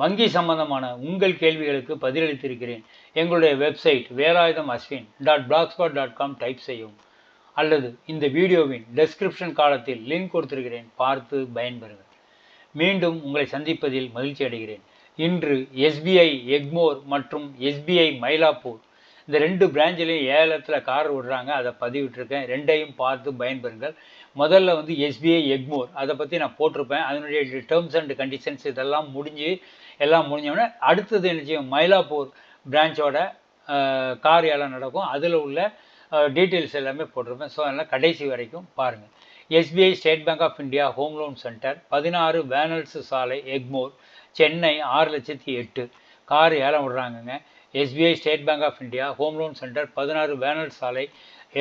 வங்கி சம்பந்தமான உங்கள் கேள்விகளுக்கு பதிலளித்திருக்கிறேன். எங்களுடைய website Velayudham Ashwin dot blogspot dot com type செய்யவும். அல்லது இந்த வீடியோவின் டெஸ்கிரிப்ஷன் காலத்தில் லிங்க் கொடுத்திருக்கிறேன். பார்த்து பயன்பெறுங்கள். மீண்டும் உங்களை சந்திப்பதில் மகிழ்ச்சி அடைகிறேன். இன்று எஸ்பிஐ எக்மோர் மற்றும் எஸ்பிஐ மயிலாப்பூர் இந்த ரெண்டு பிரான்ச்சிலையும் ஏலத்தில் கார் விடுறாங்க. அதை பதிவிட்டிருக்கேன். ரெண்டையும் பார்த்து பயன்பெறுங்கள். முதல்ல வந்து எஸ்பிஐ எக்மோர் அதை பற்றி நான் போட்டிருப்பேன். அதனுடைய டேர்ம்ஸ் அண்ட் கண்டிஷன்ஸ் இதெல்லாம் முடிஞ்சு எல்லாம் முடிஞ்சோடனே அடுத்தது என்ன செய்யும்? மயிலாப்பூர் பிரான்ச்சோட கார் ஏலம் நடக்கும். அதில் உள்ள டீட்டெயில்ஸ் எல்லாமே போட்டிருப்பேன். ஸோ அதனால் கடைசி வரைக்கும் பாருங்கள் SBI State Bank of India home loan centre பதினாறு பேனல்ஸு சாலை எக்மோர் சென்னை ஆறு லட்சத்தி எட்டு. கார் ஏலம் விடுறாங்கங்க SBI State Bank of India home loan centre பதினாறு வேனல் சாலை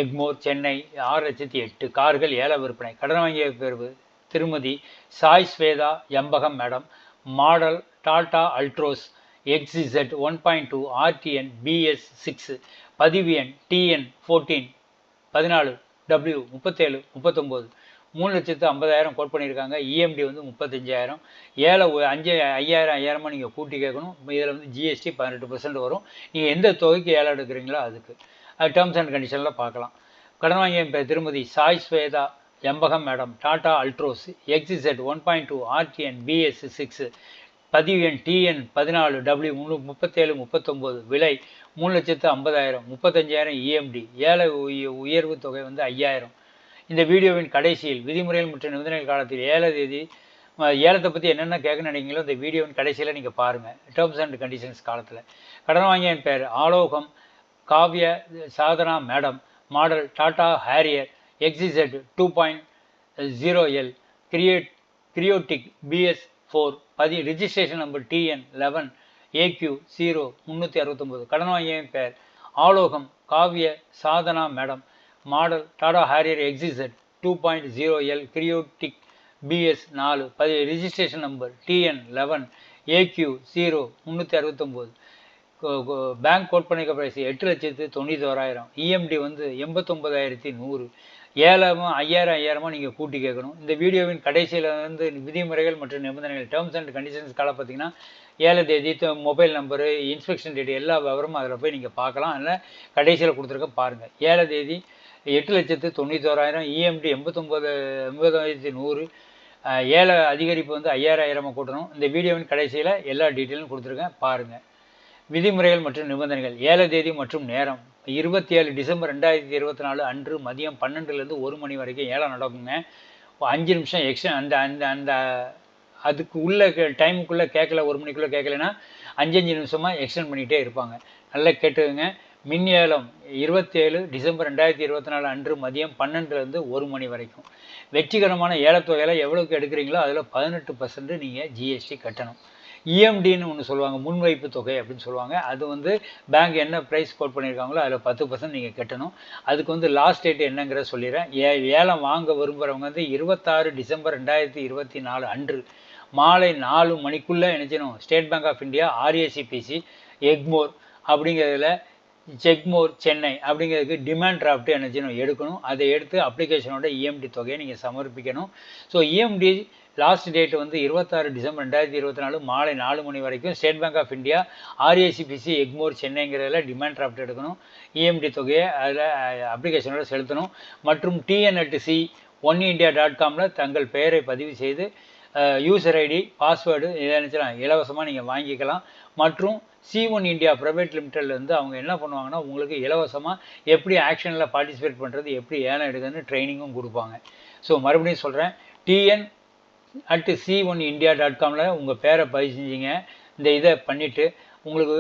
எக்மோர் சென்னை ஆறு லட்சத்தி எட்டு. கார்கள் ஏல விற்பனை. கடன் வாங்கிய பெறுவு திருமதி சாய் ஸ்வேதா எம்பகம் மேடம். மாடல் டால்டா Altroz xz one point two RTN BS six பதிவு எண் டிஎன் ஃபோர்டீன் பதினாலு டபிள்யூ முப்பத்தேழு முப்பத்தொம்போது. மூணு லட்சத்து ஐம்பதாயிரம் கோட் பண்ணியிருக்காங்க. இஎம்டி வந்து முப்பத்தஞ்சாயிரம். ஏழை அஞ்சு ஐயாயிரம் ஐயாயிரமாக நீங்கள் கூட்டி கேட்கணும். இதில் வந்து ஜிஎஸ்டி பதினெட்டு பர்சன்ட் வரும். நீங்கள் எந்த தொகைக்கு ஏழை எடுக்கிறீங்களோ அதுக்கு. அது டேர்ம்ஸ் அண்ட் கண்டிஷனில் பார்க்கலாம். கடன் வாங்கிய திருமதி சாய் ஸ்வேதா எம்பகம் madam. Tata Altroz xz one point two RTN BS six பதிவு எண் டிஎன் பதினாலு டபிள்யூ முந்நூ முப்பத்தேழு முப்பத்தொம்போது. விலை மூணு லட்சத்து ஐம்பதாயிரம் முப்பத்தஞ்சாயிரம் இஎம்டி ஏழை உயர்வு தொகை வந்து ஐயாயிரம். இந்த வீடியோவின் கடைசியில் விதிமுறைகள் மற்றும் நிபந்தனைகள் காலத்தில் ஏழை தேதி ஏலத்தை பற்றி என்னென்ன கேட்க நினைக்கிறீங்களோ இந்த வீடியோவின் கடைசியில் நீங்கள் பாருங்கள் டேர்ம்ஸ் அண்ட் கண்டிஷன்ஸ் காலத்தில். கடன் வாங்கியன் பேர் ஆலோகம் Kavya Sadhana madam model Tata Harrier xz two point zero L create Kryotec BS four பதி registration number TN eleven AQ zero முந்நூற்றி அறுபத்தொம்போது கடன் வாங்கியின் பெயர் ஆலோகம் Kavya Sadhana madam. Model Tata Harrier XZ two point zero L Kryotec BS நாலு. பதி registration number TN eleven AQ zero முந்நூற்றி அறுபத்தொம்போது பேங்க் கோட் பண்ணிக்க பிரைஸ் எட்டு லட்சத்து தொண்ணூற்றி ஓராயிரம் இஎம்டி வந்து எண்பத்தொம்பதாயிரத்தி நூறு. ஏழாமோ ஐயாயிரம் ஐயாயிரமா நீங்கள் கூட்டி கேட்கணும். இந்த வீடியோவின் கடைசியில் வந்து விதிமுறைகள் மற்றும் நிபந்தனைகள் டேர்ம்ஸ் அண்ட் கண்டிஷன்ஸ் கால பார்த்தீங்கன்னா ஏழை தேதி மொபைல் நம்பரு இன்ஸ்பெக்ஷன் டேட் எல்லா விவரமும் அதில் போய் நீங்கள் பார்க்கலாம். அதில் கடைசியில் கொடுத்துருக்க பாருங்கள் ஏழை தேதி எட்டு லட்சத்து தொண்ணூத்தோராயிரம் இஎம்டி எண்பத்தொம்போது எண்பதாயிரத்தி நூறு ஏழை அதிகரிப்பு வந்து ஐயாயிரம் ஐயாயிரமாக கூட்டணும். இந்த வீடியோவின் கடைசியில் எல்லா டீட்டெயிலும் கொடுத்துருக்கேன். பாருங்கள் விதிமுறைகள் மற்றும் நிபந்தனைகள் ஏழை தேதி மற்றும் நேரம். இருபத்தி ஏழு டிசம்பர் ரெண்டாயிரத்தி இருபத்தி நாலு அன்று மதியம் பன்னெண்டுலேருந்து ஒரு மணி வரைக்கும் ஏலம் நடக்குங்க. அஞ்சு நிமிஷம் எக்ஸ்ட்ரா அந்த அந்த அந்த அதுக்கு உள்ள டைமுக்குள்ளே கேட்கல ஒரு மணிக்குள்ளே கேட்கலன்னா அஞ்சு அஞ்சு நிமிஷமாக எக்ஸ்டெண்ட் பண்ணிகிட்டே இருப்பாங்க. நல்லா கேட்டுக்கோங்க. மின் ஏலம் இருபத்தி ஏழு டிசம்பர் ரெண்டாயிரத்தி இருபத்தி நாலு அன்று மதியம் பன்னெண்டுலேருந்து ஒரு மணி வரைக்கும். வெற்றிகரமான ஏலத்தொகையில் எவ்வளோக்கு எடுக்கிறீங்களோ அதில் பதினெட்டு பர்சன்ட் நீங்கள் ஜிஎஸ்டி கட்டணும். இஎம்டின்னு ஒன்று சொல்லுவாங்க முன்வைப்பு தொகை அப்படின்னு சொல்லுவாங்க. அது வந்து பேங்க் என்ன ப்ரைஸ் கோட் பண்ணியிருக்காங்களோ அதில் பத்து பர்சன்ட் நீங்கள் கட்டணும். அதுக்கு வந்து லாஸ்ட் டேட் என்னங்கிறத சொல்லிடுறேன். ஏ ஏலம் வாங்க விரும்புகிறவங்க வந்து இருபத்தாறு டிசம்பர் ரெண்டாயிரத்தி இருபத்தி நாலு அன்று மாலை நாலு மணிக்குள்ளே நினச்சிடணும் State Bank of India RACPC Egmore அப்படிங்கிறதுல செக்மோர் சென்னை அப்படிங்கிறதுக்கு டிமாண்ட் டிராஃப்ட்டு என்ன செய்யணும் எடுக்கணும். அதை எடுத்து அப்ளிகேஷனோட இஎம்டி தொகையை நீங்கள் சமர்ப்பிக்கணும். ஸோ இஎம்டி லாஸ்ட் டேட் வந்து இருபத்தாறு டிசம்பர் ரெண்டாயிரத்தி இருபத்தி நாலு மாலை நாலு மணி வரைக்கும் State Bank of India RACPC Egmore சென்னைங்கிறதுல demand draft எடுக்கணும். இஎம்டி தொகையை அதில் அப்ளிகேஷனோட செலுத்தணும். மற்றும் டிஎன்எல்டிசி ஒன் இண்டியா டாட் காமில் தங்கள் பெயரை பதிவு செய்து யூசர் ஐடி பாஸ்வேர்டு இதை நினச்சலாம் இலவசமாக நீங்கள் வாங்கிக்கலாம். மற்றும் சி ஒன் இண்டியா ப்ரைவேட் லிமிட்டட்லேருந்து அவங்க என்ன பண்ணுவாங்கன்னா உங்களுக்கு இலவசமாக எப்படி ஆக்ஷனில் பார்ட்டிசிபேட் பண்ணுறது எப்படி ஏலம் எடுக்குதுன்னு ட்ரைனிங்கும் கொடுப்பாங்க. ஸோ மறுபடியும் சொல்கிறேன் TN at C one India dot காமில் உங்கள் பேரை பதிவு செஞ்சீங்க. இந்த இதை பண்ணிவிட்டு உங்களுக்கு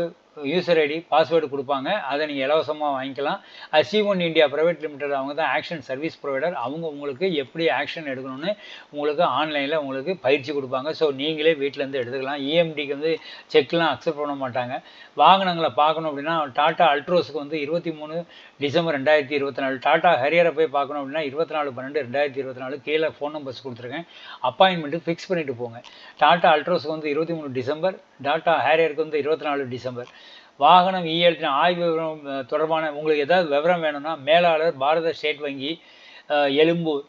யூசர் ஐடி பாஸ்வேர்டு கொடுப்பாங்க. அதை நீங்கள் இலவசமாக வாங்கிக்கலாம். அசி ஒன் இந்தியா ப்ரைவேட் லிமிடெட் அவங்க தான் ஆக்ஷன் சர்வீஸ் ப்ரொவைடர் அவங்க உங்களுக்கு எப்படி ஆக்ஷன் எடுக்கணும்னு உங்களுக்கு ஆன்லைனில் உங்களுக்கு பயிற்சி கொடுப்பாங்க. ஸோ நீங்களே வீட்டிலேருந்து எடுத்துக்கலாம். இஎம்டிக்கு வந்து செக்லாம் அக்செப்ட் பண்ண மாட்டாங்க. வாகனங்களை பார்க்கணும் அப்படின்னா டாட்டா அல்ட்ரோஸுக்கு வந்து இருபத்தி மூணு டிசம்பர் ரெண்டாயிரத்தி இருபத்தி நாலு. டாட்டா ஹரியரை போய் பார்க்கணும் அப்படின்னா இருபத்தி நாலு பன்னெண்டு ரெண்டாயிரத்தி இருபத்தி நாலு. கீழே ஃபோன் நம்பர்ஸ் கொடுத்துருக்கேன். அப்பாயின்மெண்ட்டு ஃபிக்ஸ் பண்ணிவிட்டு போங்க. டாட்டா அல்ட்ரோஸுக்கு வந்து இருபத்தி மூணு டிசம்பர். டாட்டா ஹேரியருக்கு வந்து இருபத்தி நாலு டிசம்பர். வாகனம் இஎல்டி ஆய்வு விவரம் தொடர்பான உங்களுக்கு ஏதாவது விவரம் வேணும்னா மேலாளர் பாரத ஸ்டேட் வங்கி எழும்பூர்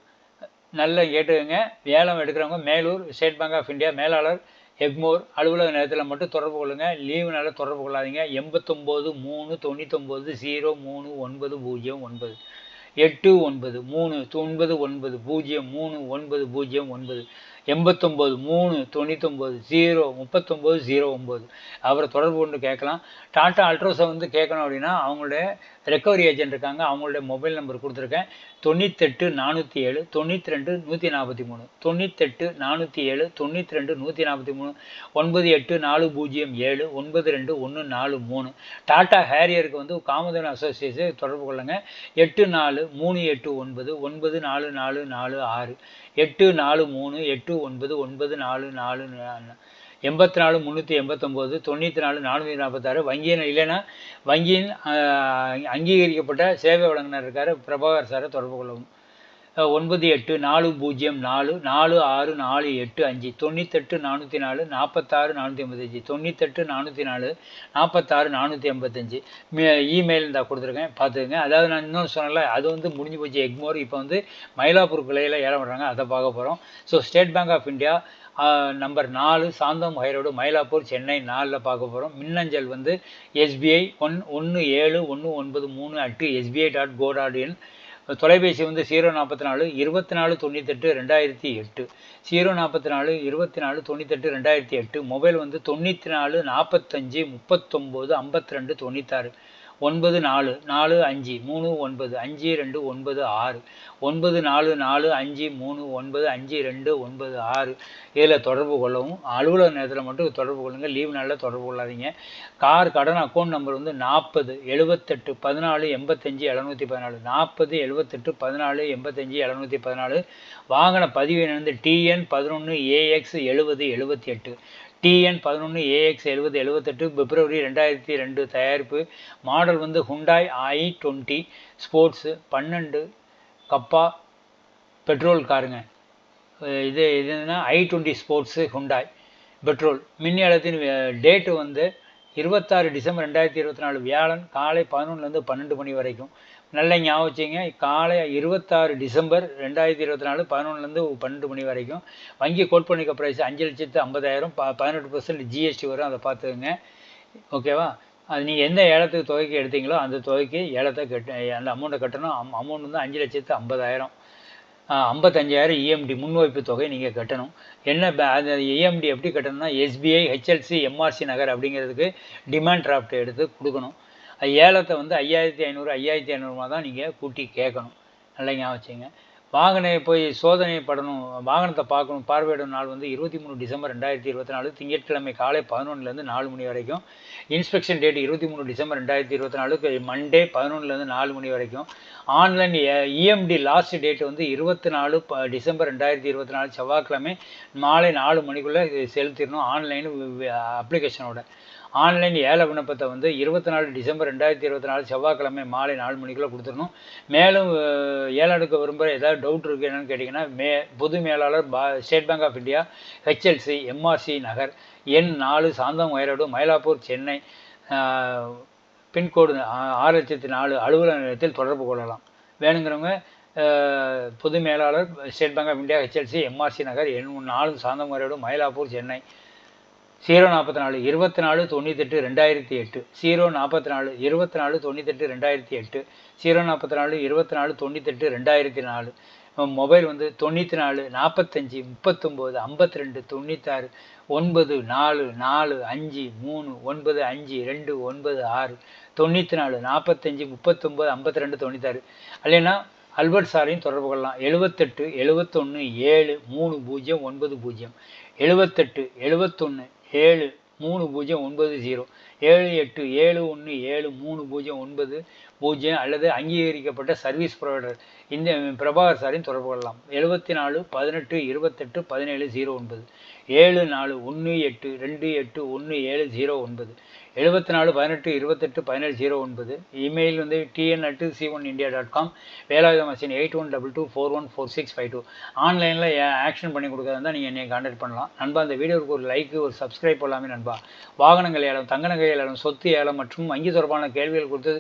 நல்லா கேட்டுக்கோங்க. ஏலம் எடுக்கிறவங்க Melur State Bank of India மேலாளர் எக்மோர் அலுவலக நேரத்தில் மட்டும் தொடர்பு கொள்ளுங்க. நல்லா தொடர்பு கொள்ளாதீங்க. எண்பத்தொம்போது மூணு தொண்ணூத்தொம்போது ஜீரோ மூணு ஒன்பது பூஜ்ஜியம் ஒன்பது. எட்டு ஒன்பது மூணு ஒன்பது ஒன்பது பூஜ்ஜியம் மூணு ஒன்பது பூஜ்ஜியம் ஒன்பது. எண்பத்தொம்போது மூணு தொண்ணூத்தொம்போது ஜீரோ முப்பத்தொம்போது ஜீரோ ஒம்பது. அவரை தொடர்பு கொண்டு கேட்கலாம். டாட்டா அல்ட்ரோஸை வந்து கேட்கணும் அப்படின்னா அவங்களுடைய ரெக்கவரி ஏஜென்ட் இருக்காங்க. அவங்களுடைய மொபைல் நம்பர் கொடுத்துருக்கேன். தொண்ணூத்தெட்டு நானூற்றி ஏழு தொண்ணூற்றி ரெண்டு நூற்றி நாற்பத்தி மூணு தொண்ணூத்தெட்டு நானூற்றி ஏழு தொண்ணூற்றி ரெண்டு நூற்றி நாற்பத்தி மூணு ஒன்பது எட்டு நாலு பூஜ்ஜியம் ஏழு ஒன்பது ரெண்டு ஒன்று நாலு மூணு. டாட்டா ஹேரியருக்கு வந்து காமதன் அசோசியேஷன் தொடர்பு கொள்ளுங்க. எட்டு நாலு மூணு எட்டு ஒன்பது ஒன்பது நாலு நாலு நாலு ஆறு. எட்டு நாலு மூணு எட்டு ஒன்பது ஒன்பது நாலு நாலு எண்பத்தி நாலு முந்நூற்றி எண்பத்தொம்போது தொண்ணூற்றி நாலு நானூற்றி நாற்பத்தாறு வங்கியின் இல்லைன்னா வங்கியின் அங்கீகரிக்கப்பட்ட சேவை வழங்கினர் இருக்கார் பிரபாகர் சாரை தொடர்பு கொள்ளவும். ஒன்பது எட்டு நாலு பூஜ்ஜியம் நாலு நாலு ஆறு நாலு எட்டு அஞ்சு தொண்ணூத்தெட்டு நானூற்றி நாலு நாற்பத்தாறு நானூற்றி எண்பத்தஞ்சு தொண்ணூத்தெட்டு நானூற்றி நாலு நாற்பத்தாறு நானூற்றி எண்பத்தஞ்சு இமெயில் இந்த கொடுத்துருக்கேன் பார்த்துக்கங்க. அதாவது நான் இன்னொன்று சொன்னல அது வந்து முடிஞ்சு போச்சு எக்மோர். இப்போ வந்து மயிலாப்பூர் கிளையில் ஏலம் விடுறாங்க அதை பார்க்க போகிறோம் so State Bank of India number நாலு சாந்தம் ஹைரோடு மயிலாப்பூர் சென்னை நாலில் பார்க்க போகிறோம் மின்னஞ்சல் வந்து எஸ்பிஐ ஒன் ஒன்று ஏழு ஒன்று ஒன்பது மூணு at SBI dot co dot in. தொலைபேசி வந்து ஜீரோ நாற்பத்தி நாலு இருபத்தி நாலு தொண்ணூத்தெட்டு ரெண்டாயிரத்தி எட்டு. ஜீரோ நாற்பத்தி நாலு இருபத்தி நாலு தொண்ணூத்தெட்டு ரெண்டாயிரத்தி எட்டு. மொபைல் வந்து தொண்ணூற்றி நாலு நாற்பத்தஞ்சு முப்பத்தொம்போது ஐம்பத்தி ரெண்டு தொண்ணூத்தாறு. ஒன்பது நாலு நாலு அஞ்சு மூணு ஒன்பது அஞ்சு ரெண்டு ஒன்பது ஆறு. ஒன்பது நாலு நாலு அஞ்சு மூணு ஒன்பது அஞ்சு ரெண்டு ஒன்பது ஆறு. இதில் தொடர்பு கொள்ளவும். அலுவலக நேரத்தில் மட்டும் தொடர்பு கொள்ளுங்க. லீவ் நாளில் தொடர்பு கொள்ளாதீங்க. கார் கடன் அக்கௌண்ட் நம்பர் வந்து நாற்பது எழுபத்தெட்டு பதினாலு எண்பத்தஞ்சு எழுநூற்றி பதினாலு. நாற்பது எழுபத்தெட்டு பதினாலு எண்பத்தஞ்சு எழுநூற்றி பதினாலு. வாங்கின பதிவு எண் டிஎன் பதினொன்று ஏஎக்ஸ் எழுபது எழுபத்தி எட்டு. டிஎன் பதினொன்று ஏஎக்ஸ் எழுபது எழுபத்தெட்டு பிப்ரவரி ரெண்டாயிரத்தி ரெண்டு தயாரிப்பு. மாடல் வந்து ஹுண்டாய் ஐ டுவெண்ட்டி ஸ்போர்ட்ஸு பன்னெண்டு கப்பா பெட்ரோல் காருங்க. இது இதுன்னா I twenty sports Hyundai petrol மின்னியலத்தின் date வந்து இருபத்தாறு டிசம்பர் ரெண்டாயிரத்தி இருபத்தி நாலு வியாழன் காலை பதினொன்றுலேருந்து பன்னெண்டு மணி வரைக்கும். நல்ல ஞாபகம் வச்சுங்க காலை இருபத்தாறு டிசம்பர் ரெண்டாயிரத்தி இருபத்தி நாலு பதினொன்றுலேருந்து பன்னெண்டு மணி வரைக்கும் வங்கி கோட்பணிக்க ப்ரைஸ் அஞ்சு லட்சத்து ஐம்பதாயிரம் ப பதினெட்டு பர்சன்ட் ஜிஎஸ்டி வரும். அதை பார்த்துக்குங்க. ஓகேவா அது நீங்கள் எந்த ஏலத்துக்கு தொகைக்கு எடுத்தீங்களோ அந்த தொகைக்கு ஏலத்தை கட்ட அந்த அமௌண்ட்டை கட்டணும். அம் அமௌண்ட் வந்து அஞ்சு லட்சத்து ஐம்பதாயிரம். ஐம்பத்தஞ்சாயிரம் இஎம்டி முன்வைப்பு தொகை நீங்கள் கட்டணும். என்ன பே- அந்த இஎம்டி எப்படி கட்டணும்னா எஸ்பிஐ ஹெச்எல்சி எம்ஆர்சி நகர் அப்படிங்கிறதுக்கு டிமாண்ட் டிராஃப்ட் எடுத்து கொடுக்கணும். அது ஏலத்தை வந்து ஐயாயிரத்தி ஐநூறு ஐயாயிரத்தி ஐநூறுமா தான் நீங்கள் கூட்டி கேட்கணும். நல்லா ஞாபகம் வச்சுங்க வாகனை போய் சோதனை படணும் வாகனத்தை பார்க்கணும் பார்வையிடும் நாள் வந்து இருபத்தி மூணு டிசம்பர் ரெண்டாயிரத்தி இருபத்தி நாலு திங்கட்கிழமை காலை பதினொன்றுலேருந்து நாலு மணி வரைக்கும். இன்ஸ்பெக்ஷன் டேட் இருபத்தி மூணு டிசம்பர் ரெண்டாயிரத்தி இருபத்தி நாலு மண்டே பதினொன்றுலேருந்து நாலு மணி வரைக்கும். ஆன்லைன் இஎம்டி லாஸ்ட் டேட் வந்து இருபத்தி நாலு ப டிசம்பர் ரெண்டாயிரத்தி இருபத்தி நாலு செவ்வாய்க்கிழமை மாலை நாலு மணிக்குள்ளே செலுத்திடணும் ஆன்லைன் அப்ளிகேஷனோட ஆன்லைன் ஏல விண்ணப்பத்தை வந்து இருபத்தி நாலு டிசம்பர் ரெண்டாயிரத்தி இருபத்தி நாலு செவ்வாய்க்கிழமை மாலை நாலு மணிக்குள்ளே கொடுத்துடணும். மேலும் அஹ், ஏலம் எடுக்க விரும்புகிற ஏதாவது டவுட் இருக்குது என்னென்னு கேட்டிங்கன்னா மே பொது மேலாளர் பா State Bank of India HLC MRC Nagar எண் நாலு சாந்தம் ஒயரோடு மயிலாப்பூர் சென்னை பின்கோடு ஆறு லட்சத்தி நாலு அலுவலக நிலையத்தில் தொடர்பு கொள்ளலாம். வேணுங்கிறவங்க பொது மேலாளர் State Bank of India HLC MRC Nagar எண் நாலு சாந்தம் மயிலாப்பூர் சென்னை. ஜீரோ நாற்பத்தி நாலு இருபத்தி நாலு தொண்ணூத்தெட்டு ரெண்டாயிரத்தி எட்டு. ஜீரோ நாற்பத்தி நாலு இருபத்தி நாலு தொண்ணூத்தெட்டு ரெண்டாயிரத்தி எட்டு. ஜீரோ நாற்பத்தி நாலு இருபத்தி நாலு தொண்ணூத்தெட்டு ரெண்டாயிரத்தி நாலு. மொபைல் வந்து தொண்ணூற்றி நாலு நாற்பத்தஞ்சி முப்பத்தொம்போது ஐம்பத்தி ரெண்டு தொண்ணூத்தாறு ஒன்பது நாலு நாலு அஞ்சு மூணு ஒன்பது அஞ்சு ரெண்டு ஒன்பது ஆறு தொண்ணூற்றி நாலு நாற்பத்தஞ்சி முப்பத்தொம்போது ஐம்பத்தி ரெண்டு தொண்ணூத்தாறு. இல்லைன்னா அல்பர்ட் சாரையும் தொடர்பு கொள்ளலாம். எழுபத்தெட்டு எழுபத்தொன்று ஏழு மூணு பூஜ்ஜியம் ஒன்பது பூஜ்ஜியம். எழுபத்தெட்டு எழுபத்தொன்று ஏழு மூணு பூஜ்ஜியம் ஒன்பது ஜீரோ. ஏழு எட்டு ஏழு ஒன்று ஏழு மூணு பூஜ்ஜியம் ஒன்பது பூஜ்ஜியம் அல்லது அங்கீகரிக்கப்பட்ட சர்வீஸ் ப்ரொவைடர். இந்த பிரபாகர் சாரின் தொடர்பு கொள்ளலாம். எழுபத்தி நாலு பதினெட்டு இருபத்தெட்டு பதினேழு ஜீரோ ஒன்பது. ஏழு நாலு ஒன்று எட்டு ரெண்டு எட்டு ஒன்று ஏழு ஜீரோ ஒன்பது. எழுபத்தி நாலு பதினெட்டு இருபத்தெட்டு பதினேழு ஜீரோ ஒன்பது. இமெயில் வந்து TN at C one India dot com Velayutha machine eight one double two four one four six five two ஆன்லைனில் ஆக்ஷன் பண்ணி கொடுக்குறதா நீங்கள் என்னை கான்டாக்ட் பண்ணலாம். நண்பா அந்த வீடியோவுக்கு ஒரு லைக்கு ஒரு சப்ஸ்கிரைப் பண்ணலாமே நண்பா. வாகனங்கள் ஏலம் தங்க நகை ஏலம் சொத்து ஏலம் மற்றும் வங்கி தொடர்பான கேள்விகள் கொடுத்து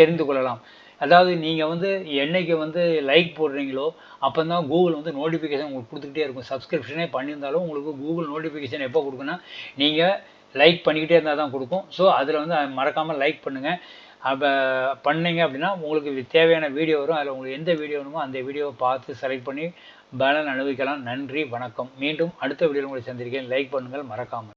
தெரிந்து கொள்ளலாம். அதாவது நீங்கள் வந்து என்னைக்கு வந்து லைக் போடுறீங்களோ அப்போ தான் கூகுள் வந்து நோட்டிஃபிகேஷன் உங்களுக்கு கொடுத்துக்கிட்டே இருக்கும். சப்ஸ்கிரிப்ஷனே பண்ணியிருந்தாலும் உங்களுக்கு கூகுள் நோட்டிஃபிகேஷன் எப்போ கொடுக்குன்னா நீங்கள் லைக் பண்ணிக்கிட்டே இருந்தால் தான் கொடுக்கும். ஸோ அதில் வந்து மறக்காமல் லைக் பண்ணுங்கள் அப்போ பண்ணீங்க அப்படின்னா உங்களுக்கு தேவையான வீடியோ வரும். அதில் உங்களுக்கு எந்த வீடியோ வேணுமோ அந்த வீடியோவை பார்த்து செலக்ட் பண்ணி பலன் அனுபவிக்கலாம். நன்றி வணக்கம். மீண்டும் அடுத்த வீடியோவில் உங்களை சந்திருக்கேன் லைக் பண்ணுங்கள் மறக்காமல்.